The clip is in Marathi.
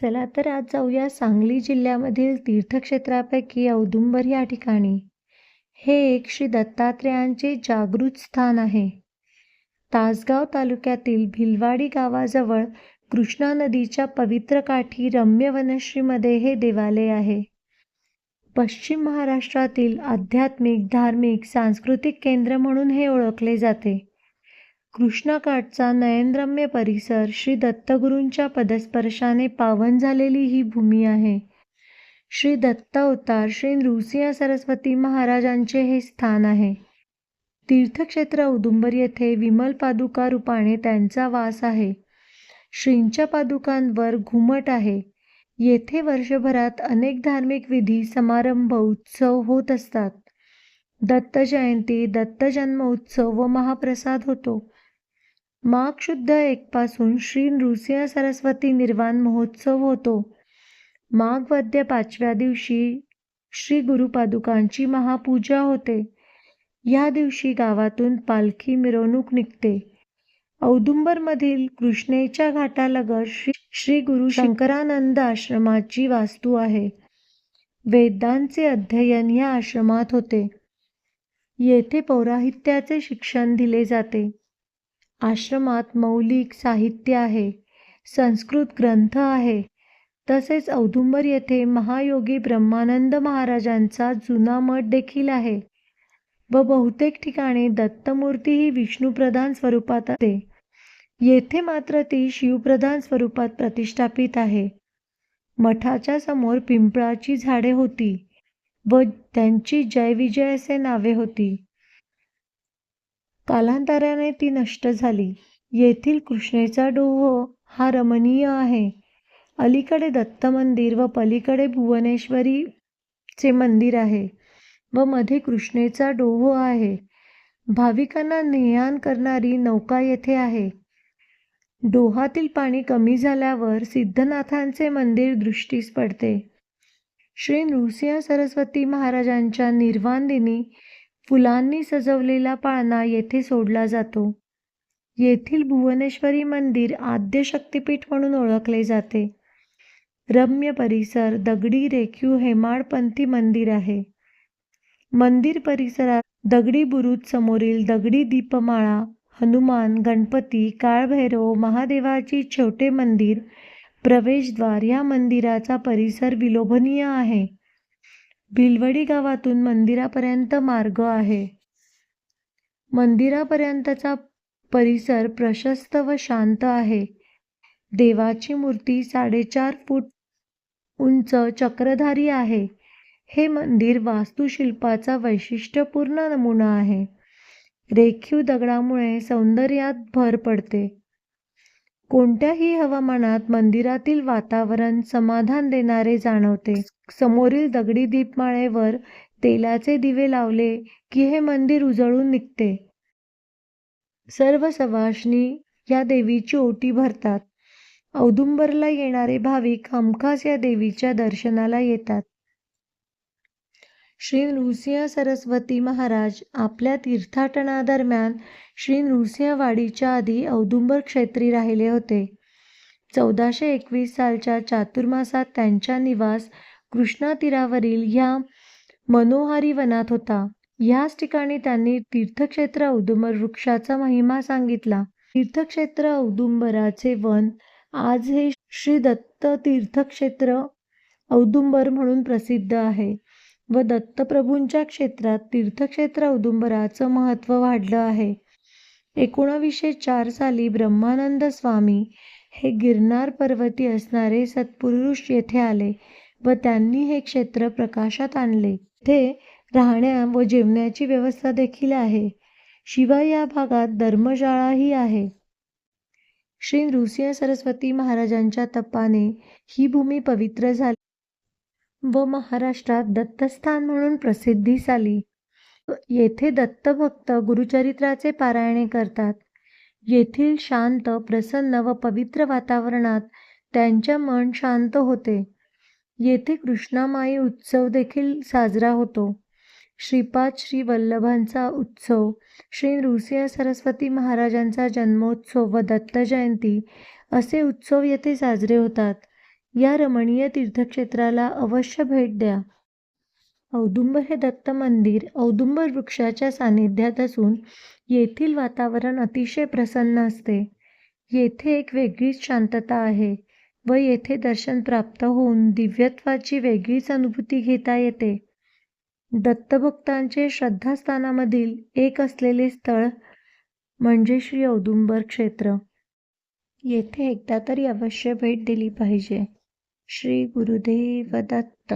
चला तर आज जाऊया सांगली जिल्ह्यामधील तीर्थक्षेत्रापैकी औदुंबर या ठिकाणी. हे एक श्री दत्तात्रेयांचे जागृत स्थान आहे. तासगाव तालुक्यातील भिलवाडी गावाजवळ कृष्णा नदीच्या पवित्र काठी रम्य वनश्रीमध्ये हे देवालय आहे. पश्चिम महाराष्ट्रातील आध्यात्मिक धार्मिक सांस्कृतिक केंद्र म्हणून हे ओळखले जाते. कृष्णाकाठचा नयनरम्य परिसर श्री दत्तगुरूंच्या पदस्पर्शाने पावन झालेली ही भूमी आहे. श्री दत्त अवतार श्री नृसिंह सरस्वती महाराजांचे हे स्थान आहे. तीर्थक्षेत्र औदुंबर येथे विमल पादुका रूपाने त्यांचा वास आहे. श्रींच्या पादुकांवर घुमट आहे. येथे वर्षभरात अनेक धार्मिक विधी समारंभ उत्सव होत असतात. दत्त जयंती दत्त जन्म उत्सव व महाप्रसाद होतो. माघ शुद्ध एकपासून श्री नृसिंह सरस्वती निर्वाण महोत्सव होतो. माघ वद्य पाचव्या दिवशी श्री गुरुपादुकांची महापूजा होते. या दिवशी गावातून पालखी मिरवणूक निघते. औदुंबरमधील कृष्णेच्या घाटालगत श्री श्री गुरु शंकरानंद आश्रमाची वास्तू आहे. वेदांचे अध्ययन या आश्रमात होते. येथे पौराहित्याचे शिक्षण दिले जाते. आश्रमात मौलिक साहित्य आहे संस्कृत ग्रंथ आहे. तसेच औदुंबर येथे महायोगी ब्रह्मानंद महाराजांचा जुना मठ देखील आहे. व बहुतेक ठिकाणी दत्तमूर्ती ही विष्णुप्रधान स्वरूपात असते. येथे मात्र ती शिवप्रधान स्वरूपात प्रतिष्ठापित आहे. मठाच्या समोर पिंपळाची झाडे होती व त्यांची जय विजय असे नावे होती. कालांतराने ती नष्ट झाली. येथील कृष्णेचा डोह हा रमणीय आहे. अलीकडे दत्त मंदिर व पलीकडे भुवनेश्वरीचे मंदिर आहे व मध्ये कृष्णेचा डोह आहे. भाविकांना नेहान करणारी नौका येथे आहे. डोहातील पाणी कमी झाल्यावर सिद्धनाथांचे मंदिर दृष्टीस पडते. श्री नृसिंह सरस्वती महाराजांच्या निर्वाण दिनी फुलांनी सजवलेला पाळणा येथे सोडला जातो. येथील भुवनेश्वरी मंदिर आद्य शक्तिपीठ म्हणून ओळखले जाते. रम्य परिसर दगडी रेखीव हेमाडपंथी मंदिर आहे. मंदिर परिसरात दगडी बुरुज समोरील दगडी दीपमाळा हनुमान गणपती काळभैरव महादेवाची छोटे मंदिर प्रवेशद्वार या मंदिराचा परिसर विलोभनीय आहे. भिलवडी गावातून मंदिरापर्यंत मार्ग आहे. मंदिरापर्यंतचा परिसर प्रशस्त व शांत आहे. देवाची मूर्ती साडेचार फूट उंच चक्रधारी आहे. हे मंदिर वास्तुशिल्पाचा वैशिष्ट्यपूर्ण नमुना आहे. रेखीव दगडामुळे सौंदर्यात भर पडते. कोणत्याही हवामानात मंदिरातील वातावरण समाधान देणारे जाणवते. समोरील दगडी दीपमाळेवर तेलाचे दिवे लावले की हे मंदिर उजळून निघते. सर्व सवाशनी या देवीची ओटी भरतात. औदुंबरला येणारे भाविक हमखास या देवीच्या दर्शनाला येतात. श्री नृसिंह सरस्वती महाराज आपल्या तीर्थाटनादरम्यान श्री नृसिंहवाडीच्या आधी औदुंबर क्षेत्री राहिले होते. चौदाशे एकवीस सालच्या चातुर्मासात त्यांचा निवास कृष्णा तीरावरील ह्या मनोहारी वनात होता. ह्याच ठिकाणी त्यांनी तीर्थक्षेत्र औदुंबर वृक्षाचा महिमा सांगितला. तीर्थक्षेत्र औदुंबराचे वन आज हे श्री दत्त तीर्थक्षेत्र औदुंबर म्हणून प्रसिद्ध आहे व दत्तप्रभूंच्या क्षेत्रात तीर्थक्षेत्र औदुंबराचं महत्त्व वाढलं आहे. एकोणावीसशे चार साली ब्रह्मानंद स्वामी हे गिरनार पर्वती असणारे सत्पुरुष येथे आले. व त्यांनी हे क्षेत्र प्रकाशात आणले. ते राहण्या व जेवण्याची व्यवस्था देखील आहे. शिवाय या भागात धर्मशाळाही आहे. श्री नृसिंह सरस्वती महाराजांच्या तपाने ही भूमी पवित्र झाली व महाराष्ट्रात दत्तस्थान म्हणून प्रसिद्धीस आली येथे दत्तभक्त गुरुचरित्राचे पारायणे करतात. येथील शांत प्रसन्न व पवित्र वातावरणात त्यांच्या मन शांत होते. येथे कृष्णामाई उत्सव देखील साजरा होतो. श्रीपाद श्री वल्लभांचा उत्सव श्री नृसिंह सरस्वती महाराजांचा जन्मोत्सव व दत्त जयंती असे उत्सव येथे साजरे होतात. या रमणीय तीर्थक्षेत्राला अवश्य भेट द्या. औदुंबर हे दत्त मंदिर औदुंबर वृक्षाच्या सानिध्यात असून येथील वातावरण अतिशय प्रसन्न असते. येथे एक वेगळीच शांतता आहे. व येथे दर्शन प्राप्त होऊन दिव्यत्वाची वेगळीच अनुभूती घेता येते. दत्तभक्तांचे श्रद्धास्थानामधील एक असलेले स्थळ म्हणजे श्री औदुंबर क्षेत्र. येथे एकदा तरी अवश्य भेट दिली पाहिजे. श्री गुरुदेव दत्त.